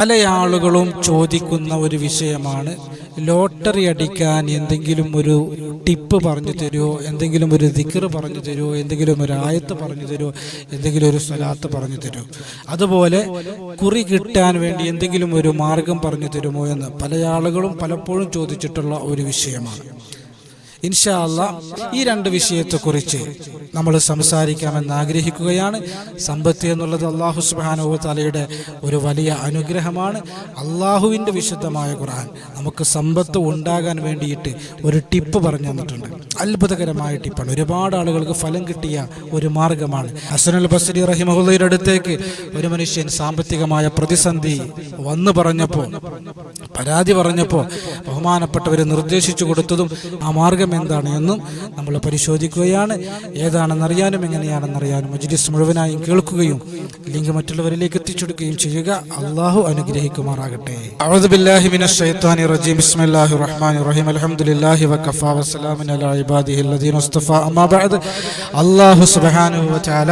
പല ആളുകളും ചോദിക്കുന്ന ഒരു വിഷയമാണ്. ലോട്ടറി അടിക്കാൻ എന്തെങ്കിലും ഒരു ടിപ്പ് പറഞ്ഞു തരുമോ എന്തെങ്കിലും ഒരു ദിക്കർ പറഞ്ഞു തരുമോ എന്തെങ്കിലും ഒരു ആയത്ത് പറഞ്ഞു തരുമോ എന്തെങ്കിലും ഒരു സ്വലാത്ത് പറഞ്ഞു തരുമോ അതുപോലെ കുറി കിട്ടാൻ വേണ്ടി എന്തെങ്കിലും ഒരു മാർഗം പറഞ്ഞു തരുമോ എന്ന് പല ആളുകളും പലപ്പോഴും ചോദിച്ചിട്ടുള്ള ഒരു വിഷയമാണ്. ഇൻഷാ അല്ല ഈ രണ്ട് വിഷയത്തെക്കുറിച്ച് നമ്മൾ സംസാരിക്കാമെന്ന് ആഗ്രഹിക്കുകയാണ്. സമ്പത്ത് എന്നുള്ളത് അള്ളാഹു സുബാനോ തലയുടെ ഒരു വലിയ അനുഗ്രഹമാണ്. അള്ളാഹുവിന്റെ വിശുദ്ധമായ ഖുർആൻ നമുക്ക് സമ്പത്ത് ഉണ്ടാകാൻ വേണ്ടിയിട്ട് ഒരു ടിപ്പ് പറഞ്ഞു തന്നിട്ടുണ്ട്. അത്ഭുതകരമായ ടിപ്പാണ്. ഒരുപാട് ആളുകൾക്ക് ഫലം കിട്ടിയ ഒരു മാർഗമാണ്. ഹസനുൽ ബസരി റഹിമഹുല്ലയുടെ അടുത്തേക്ക് ഒരു മനുഷ്യൻ സാമ്പത്തികമായ പ്രതിസന്ധി വന്നു പറഞ്ഞപ്പോൾ പരാതി പറഞ്ഞപ്പോൾ ബഹുമാനപ്പെട്ടവർ നിർദ്ദേശിച്ചു കൊടുത്തതും ആ മാർഗം എന്താണ് എന്നും നമ്മൾ പരിശോധിക്കുകയാണ്. ഏതാണെന്നറിയാനും എങ്ങനെയാണെന്നറിയാനും മജ്ലിസ് മുഴുവനായും കേൾക്കുകയും ലിങ്ക് മറ്റുള്ളവരിലേക്ക് എത്തിച്ചെടുക്കുകയും ചെയ്യുക. അള്ളാഹു അനുഗ്രഹിക്കുമാറാകട്ടെ. അള്ളാഹു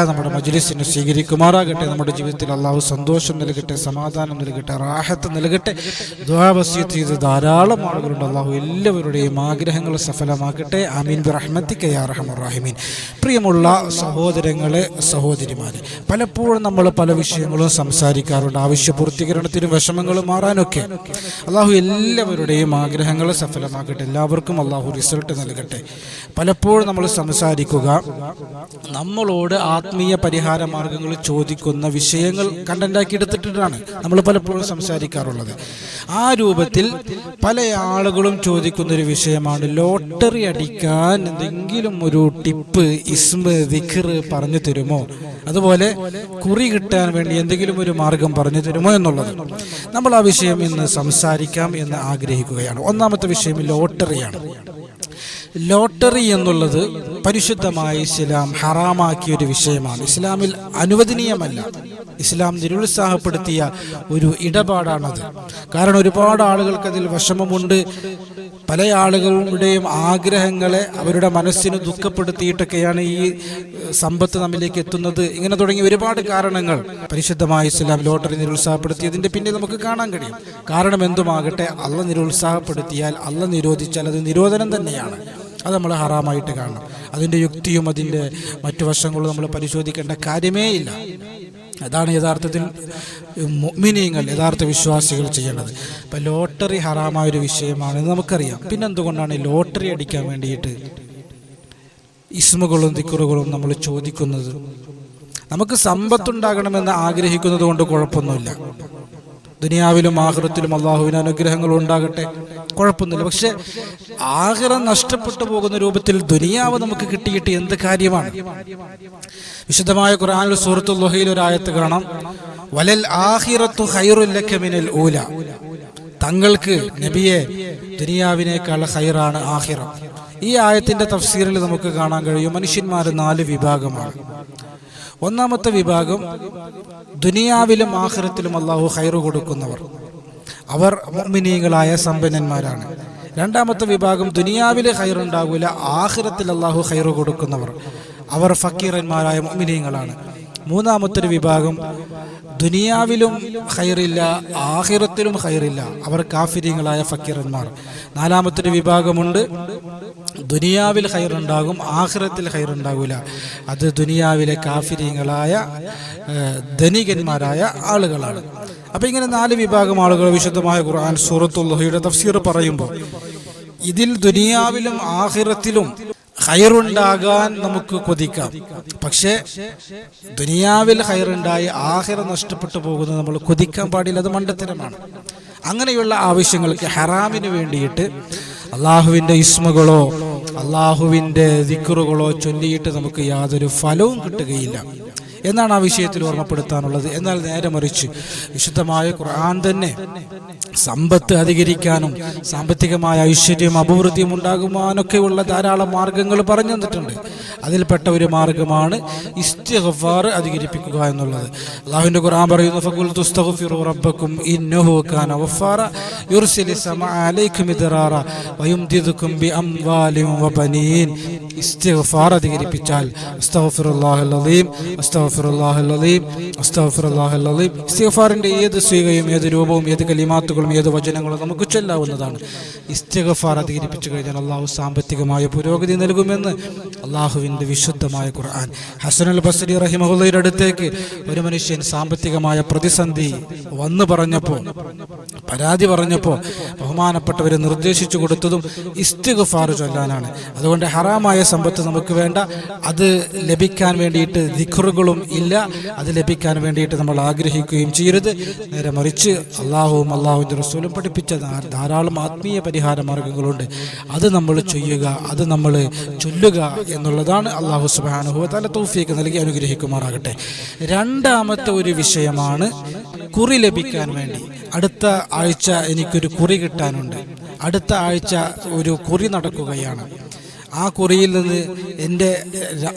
നമ്മുടെ മജ്ലിസിനെ സ്വീകരിക്കുമാറാകട്ടെ. നമ്മുടെ ജീവിതത്തിൽ അള്ളാഹു സന്തോഷം നൽകട്ടെ സമാധാനം നൽകട്ടെ റാഹത്ത് നൽകട്ടെ ധാരാളം ആളുകളുണ്ട്. അള്ളാഹു എല്ലാവരുടെയും ആഗ്രഹങ്ങൾ സഫലമാക്കട്ടെ അമീൻ ബിറഹ്മത്തിക യാ റഹ്മർ റഹീമീൻ. പ്രിയമുള്ള സഹോദരങ്ങളെ സഹോദരിമാരെ പലപ്പോഴും നമ്മൾ പല വിഷയങ്ങളും സംസാരിക്കാറുണ്ട്. ആവശ്യ പൂർത്തീകരണത്തിനും വിഷമങ്ങൾ മാറാനൊക്കെ. അള്ളാഹു എല്ലാവരുടെയും ആഗ്രഹങ്ങൾ സഫലമാക്കട്ടെ. എല്ലാവർക്കും അള്ളാഹു റിസൾട്ട് നൽകട്ടെ. പലപ്പോഴും നമ്മൾ സംസാരിക്കുക നമ്മളോട് ആത്മീയ പരിഹാര മാർഗങ്ങൾ ചോദിക്കുന്ന വിഷയങ്ങൾ കണ്ടന്റാക്കി എടുത്തിട്ടാണ് നമ്മൾ പലപ്പോഴും സംസാരിക്കാറുള്ളത്. ആ രൂപത്തിൽ പല ആളുകളും ചോദിക്കുന്ന ഒരു വിഷയമാണ് ലോട്ടറി അടിക്കാൻ എന്തെങ്കിലും ഒരു ടിപ്പ് ഇസ്മ ദിഖർ പറഞ്ഞു തരുമോ? അതുപോലെ കുറി കിട്ടാൻ വേണ്ടി എന്തെങ്കിലും ഒരു മാർഗം പറഞ്ഞു തരുമോ എന്നുള്ളത് നമ്മൾ ആ വിഷയം ഇന്ന് സംസാരിക്കാം എന്ന് ആഗ്രഹിക്കുകയാണ്. ഒന്നാമത്തെ വിഷയം ലോട്ടറിയാണ്. ലോട്ടറി എന്നുള്ളത് പരിശുദ്ധമായ ഇസ്ലാം ഹറാമാക്കിയ ഒരു വിഷയമാണ്. ഇസ്ലാമിൽ അനുവദനീയമല്ല. ഇസ്ലാം നിരുത്സാഹപ്പെടുത്തിയ ഒരു ഇടപാടാണത്. കാരണം ഒരുപാട് ആളുകൾക്ക് അതിൽ വിഷമമുണ്ട്. പല ആളുകളുടെയും ആഗ്രഹങ്ങളെ അവരുടെ മനസ്സിന് ദുഃഖപ്പെടുത്തിയിട്ടൊക്കെയാണ് ഈ സമ്പത്ത് നമ്മിലേക്ക് എത്തുന്നത്. ഇങ്ങനെ തുടങ്ങിയ ഒരുപാട് കാരണങ്ങൾ പരിശുദ്ധമായ ഇസ്ലാം ലോട്ടറി നിരുത്സാഹപ്പെടുത്തിയതിന്റെ പിന്നിൽ നമുക്ക് കാണാൻ കഴിയും. കാരണം എന്തുമാകട്ടെ അള്ള നിരുത്സാഹപ്പെടുത്തിയാൽ അള്ള നിരോധിച്ചാൽ അത് നിരോധനം തന്നെയാണ്. അത് നമ്മൾ ഹറാമായിട്ട് കാണണം. അതിന്റെ യുക്തിയും അതിന്റെ മറ്റു വശങ്ങളും നമ്മൾ പരിശോധിക്കേണ്ട കാര്യമേ ഇല്ല. അതാണ് യഥാർത്ഥത്തിൽ മിനിയങ്ങൾ യഥാർത്ഥ വിശ്വാസികൾ ചെയ്യേണ്ടത്. ഇപ്പം ലോട്ടറി ഹറാമായ ഒരു വിഷയമാണെന്ന് നമുക്കറിയാം. പിന്നെന്തുകൊണ്ടാണ് ഈ ലോട്ടറി അടിക്കാൻ വേണ്ടിയിട്ട് ഇസ്മുകളും തിക്കുറുകളും നമ്മൾ ചോദിക്കുന്നത്? നമുക്ക് സമ്പത്തുണ്ടാകണമെന്ന് ആഗ്രഹിക്കുന്നത് കൊണ്ട് കുഴപ്പമൊന്നുമില്ല. ദുനിയാവിലും ആഹൃത്തിലും അള്ളാഹുവിന് അനുഗ്രഹങ്ങൾ ഉണ്ടാകട്ടെ കുഴപ്പമൊന്നുമില്ല. പക്ഷെ ആഹ്റം നഷ്ടപ്പെട്ടു പോകുന്ന രൂപത്തിൽ ദുനിയാവ് നമുക്ക് കിട്ടിയിട്ട് എന്ത് കാര്യമാണ്? വിശദമായ ഖുർആനിൽ സൂറത്തുൽ ലൊഹയിൽ ഒരായത്ത് കാണാം. വലൽ ആഹിറത്തു ഹൈറുല്ലക്കമിനൽ ഊല. തങ്ങൾക്ക് നബിയെ ദുനിയാവിനേക്കാൾ ഹൈറാണ് ആഹിറം. ഈ ആയത്തിന്റെ തഫ്സീറിൽ നമുക്ക് കാണാൻ കഴിയും. മനുഷ്യന്മാർ നാല് വിഭാഗമാണ്. ഒന്നാമത്തെ വിഭാഗം ദുനിയാവിലും ആഹിറത്തിലും അള്ളാഹു ഹൈറ് കൊടുക്കുന്നവർ. അവർ മുഅ്മിനീങ്ങളായ സമ്പന്നന്മാരാണ്. രണ്ടാമത്തെ വിഭാഗം ദുനിയാവിലെ ഹൈറുണ്ടാകില്ല ആഖിറത്തിൽ അള്ളാഹു ഹൈറ് കൊടുക്കുന്നവർ. അവർ ഫക്കീറന്മാരായ മുഅ്മിനീങ്ങളാണ്. മൂന്നാമത്തൊരു വിഭാഗം ദുനിയാവിലും ഹൈറില്ല ആഹിറത്തിലും ഹൈറില്ല അവർ കാഫിര്യങ്ങളായ ഫക്കീറന്മാർ. നാലാമത്തൊരു വിഭാഗമുണ്ട് ദുനിയാവിൽ ഹൈറുണ്ടാകും ആഹിറത്തിൽ ഹൈറുണ്ടാകില്ല അത് ദുനിയാവിലെ കാഫിര്യങ്ങളായ ധനികന്മാരായ ആളുകളാണ്. അപ്പൊ ഇങ്ങനെ നാല് വിഭാഗം ആളുകൾ വിശുദ്ധമായ ഖുർആൻ സൂറത്തുള്ളഹയുടെ തഫ്സീർ പറയുമ്പോൾ ഇതിൽ ദുനിയാവിലും ആഹിറത്തിലും ഹൈറുണ്ടാകാൻ നമുക്ക് കൊതിക്കാം. പക്ഷേ ദുനിയാവിൽ ഹൈറുണ്ടായി ആഹിറ നഷ്ടപ്പെട്ടു പോകുന്നത് നമ്മൾ കൊതിക്കാൻ പാടില്ല അത് മണ്ടത്തരമാണ്. അങ്ങനെയുള്ള ആവശ്യങ്ങൾക്ക് ഹറാമിന് വേണ്ടിയിട്ട് അള്ളാഹുവിന്റെ ഇസ്മകളോ അള്ളാഹുവിന്റെ ദിക്കറുകളോ ചൊല്ലിയിട്ട് നമുക്ക് യാതൊരു ഫലവും കിട്ടുകയില്ല. എന്നാണ് ആ വിഷയത്തിൽ ഓർമ്മപ്പെടുത്താനുള്ളത്. എന്നാൽ നേരെ മറിച്ച് വിശുദ്ധമായ ഖുർആൻ തന്നെ സമ്പത്ത് അധികരിക്കാനും സാമ്പത്തികമായ ഐശ്വര്യം അഭിവൃദ്ധിയും ഉണ്ടാകുവാനൊക്കെയുള്ള ധാരാളം മാർഗങ്ങൾ പറഞ്ഞു തന്നിട്ടുണ്ട്. അതിൽപ്പെട്ട ഒരു മാർഗമാണ് ഇസ്തിഹഫാർ അധികരിപ്പിക്കുക എന്നുള്ളത്. അള്ളാഹുവിന്റെ ഖുർആൻ പറയുന്നു ഫഖുൽ തുസ്തഗ്ഫിറു റബ്ബക്കും ഇന്നഹു കാന വഫാറ യുർസിലി അലൈക്കും ഇദ്റാറ വയുംദിദുക്കും ബിഅംവാലിൻ വബനീൻ ഇസ്തിഗ്ഫാർ ഏത് സ്വീകയും ഏത് രൂപവും ഏത് കലിമാത്തുകളും ഏത് വചനങ്ങളും നമുക്ക് ചൊല്ലാവുന്നതാണ്. ഇസ്തിഗ്ഫാർ അധികരിപ്പിച്ചു കഴിഞ്ഞാൽ അള്ളാഹു സാമ്പത്തികമായ പുരോഗതി നൽകുമെന്ന് അള്ളാഹുവിന്റെ വിശുദ്ധമായ ഖുർആൻ. ഹസനുൽ ബസരി റഹിമഹുല്ലയുടെ അടുത്തേക്ക് ഒരു മനുഷ്യൻ സാമ്പത്തികമായ പ്രതിസന്ധി വന്നു പറഞ്ഞപ്പോൾ പരാതി പറഞ്ഞപ്പോൾ ബഹുമാനപ്പെട്ടവരെ നിർദ്ദേശിച്ചു കൊടുത്തതും ഇസ്തിഗുഫാർ ചൊല്ലാനാണ്. അതുകൊണ്ട് ഹറാമായ സമ്പത്ത് നമുക്ക് വേണ്ട. അത് ലഭിക്കാൻ വേണ്ടിയിട്ട് ദിഖറുകളും ഇല്ല. അത് ലഭിക്കാൻ വേണ്ടിയിട്ട് നമ്മൾ ആഗ്രഹിക്കുകയും ചെയ്യരുത്. നേരെ മറിച്ച് അള്ളാഹുവും അള്ളാഹുവിന്റെ റസൂലും പഠിപ്പിച്ച ധാരാളം ആത്മീയ പരിഹാര മാർഗങ്ങളുണ്ട് അത് നമ്മൾ ചെയ്യുക അത് നമ്മൾ ചൊല്ലുക എന്നുള്ളതാണ് അള്ളാഹു തല തൗഫീക്ക് നൽകി അനുഗ്രഹിക്കുമാറാകട്ടെ. രണ്ടാമത്തെ ഒരു വിഷയമാണ് കുറി ലഭിക്കാൻ വേണ്ടി. അടുത്ത ആഴ്ച എനിക്കൊരു കുറി കിട്ടാനുണ്ട്. അടുത്ത ആഴ്ച ഒരു കുറി നടക്കുകയാണ്. ആ കുറിയിൽ നിന്ന് എന്റെ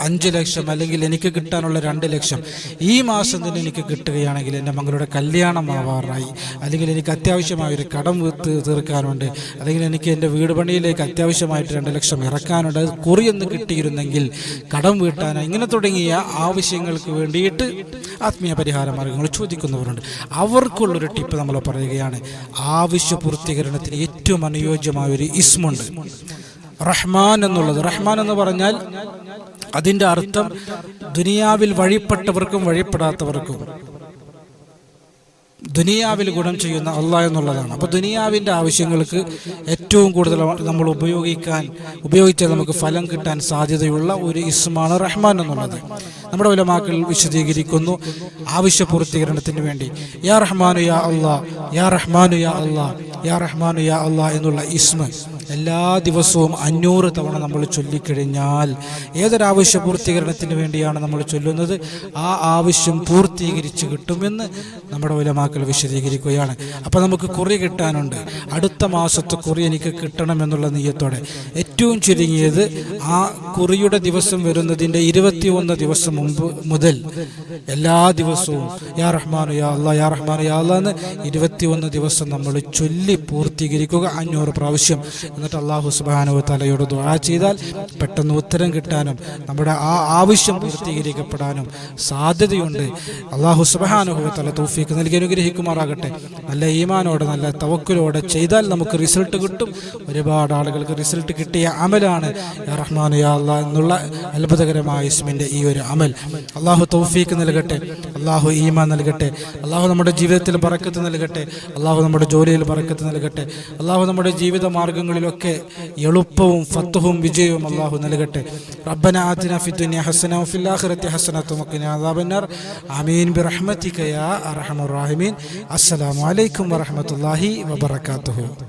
അഞ്ച് ലക്ഷം അല്ലെങ്കിൽ എനിക്ക് കിട്ടാനുള്ള രണ്ട് ലക്ഷം ഈ മാസം തന്നെ എനിക്ക് കിട്ടുകയാണെങ്കിൽ എന്റെ മകളുടെ കല്യാണം ആവാറായി. അല്ലെങ്കിൽ എനിക്ക് അത്യാവശ്യമായ ഒരു കടം തീർക്കാനുണ്ട്. അല്ലെങ്കിൽ എനിക്ക് എന്റെ വീട് പണിയിലേക്ക് അത്യാവശ്യമായിട്ട് രണ്ട് ലക്ഷം ഇറക്കാനുണ്ട്. അത് കുറിയൊന്ന് കിട്ടിയിരുന്നെങ്കിൽ കടം വീട്ടാൻ ഇങ്ങനെ തുടങ്ങിയ ആവശ്യങ്ങൾക്ക് വേണ്ടിയിട്ട് ആത്മീയ പരിഹാര മാർഗങ്ങൾ ചോദിക്കുന്നവരുണ്ട്. അവർക്കുള്ളൊരു ടിപ്പ് നമ്മൾ പറയുകയാണ്. ആവശ്യ പൂർത്തീകരണത്തിന് ഏറ്റവും അനുയോജ്യമായ ഒരു ഇസ്മുണ്ട്. റഹ്മാൻ എന്നുള്ളത്. റഹ്മാൻ എന്ന് പറഞ്ഞാൽ അതിന്റെ അർത്ഥം ദുനിയാവിൽ വഴിപ്പെട്ടവർക്കും വഴിപ്പെടാത്തവർക്കും. ദുനിയാവിൽ ഗുണം ചെയ്യുന്ന അല്ല എന്നുള്ളതാണ്. അപ്പോൾ ദുനിയാവിന്റെ ആവശ്യങ്ങൾക്ക് ഏറ്റവും കൂടുതൽ നമ്മൾ ഉപയോഗിക്കാൻ ഉപയോഗിച്ചാൽ നമുക്ക് ഫലം കിട്ടാൻ സാധ്യതയുള്ള ഒരു ഇസ്മാണ് റഹ്മാൻ എന്നുള്ളത്. നമ്മുടെ ഉലമാക്കൾ വിശദീകരിക്കുന്നു ആവശ്യ പൂർത്തീകരണത്തിന് വേണ്ടി. യാ റഹ്മാനു യാ അള്ളാ യാ റഹ്മാനു യാ അള്ളാ യാ റഹ്മാനു യാ അള്ളാ എന്നുള്ള ഇസ്മ. എല്ലാ ദിവസവും അഞ്ഞൂറ് തവണ നമ്മൾ ചൊല്ലിക്കഴിഞ്ഞാൽ ഏതൊരാവശ്യ പൂർത്തീകരണത്തിന് വേണ്ടിയാണ് നമ്മൾ ചൊല്ലുന്നത്? ആ ആവശ്യം പൂർത്തീകരിച്ച് കിട്ടുമെന്ന് നമ്മുടെ ഉലമാക്കൾ വിശദീകരിക്കുകയാണ്. അപ്പോൾ നമുക്ക് കുറി കിട്ടാനുണ്ട്. അടുത്ത മാസത്തെ കുറി എനിക്ക് കിട്ടണമെന്നുള്ള നീയത്തോടെ. ഏറ്റവും ചുരുങ്ങിയത് ആ കുറിയുടെ ദിവസം വരുന്നതിന്റെ ഇരുപത്തിയൊന്ന് ദിവസം മുമ്പ് മുതൽ എല്ലാ ദിവസവും യാ റഹ്മാൻ യാ അല്ലാ യാ റഹ്മാൻ യാ അല്ലാ എന്ന് ഇരുപത്തിയൊന്ന് ദിവസം നമ്മൾ ചൊല്ലി പൂർത്തീകരിക്കുക അഞ്ഞൂറ് പ്രാവശ്യം. എന്നിട്ട് അള്ളാഹു സുബാനു തലയോട് ദുആ ചെയ്താൽ പെട്ടെന്ന് ഉത്തരം കിട്ടാനും നമ്മുടെ ആ ആവശ്യം പൂർത്തീകരിക്കപ്പെടാനും സാധ്യതയുണ്ട്. അള്ളാഹു സുബാനുഹു തല തൗഫീക്ക് നൽകി അനുഗ്രഹിക്കുമാറാകട്ടെ. നല്ല ഈമാനോടെ നല്ല തവക്കുലോടെ ചെയ്താൽ നമുക്ക് റിസൾട്ട് കിട്ടും. ഒരുപാട് ആളുകൾക്ക് റിസൾട്ട് കിട്ടിയ അമലാണ് റഹ്മാൻ യാ എന്നുള്ള അത്ഭുതകരമായ ഇസ്മിന്റെ ഈ ഒരു അമൽ. അള്ളാഹു തൗഫീക്ക് നൽകട്ടെ. അള്ളാഹു ഈമാൻ നൽകട്ടെ. അള്ളാഹു നമ്മുടെ ജീവിതത്തിൽ പറക്കത്ത് നൽകട്ടെ. അള്ളാഹു നമ്മുടെ ജോലിയിൽ പറക്കത്ത് നൽകട്ടെ. അള്ളാഹു നമ്മുടെ ജീവിത മാർഗങ്ങളിലൊക്കെ എളുപ്പവും ഫത്തുഹും വിജയവും അള്ളാഹു നൽകട്ടെ. റബ്ബന ആതിന ഫി ദുനിയ ഹസന വഫിൽ ആഖിറതി ഹസനത വഖിന അദാബന്നാർ ആമീൻ. ബിറഹ്മതിക യാ അർഹമർ റഹീമീൻ. അസ്സലാമു അലൈക്കും വറഹ്മത്തുള്ളാഹി വബറകാതുഹു.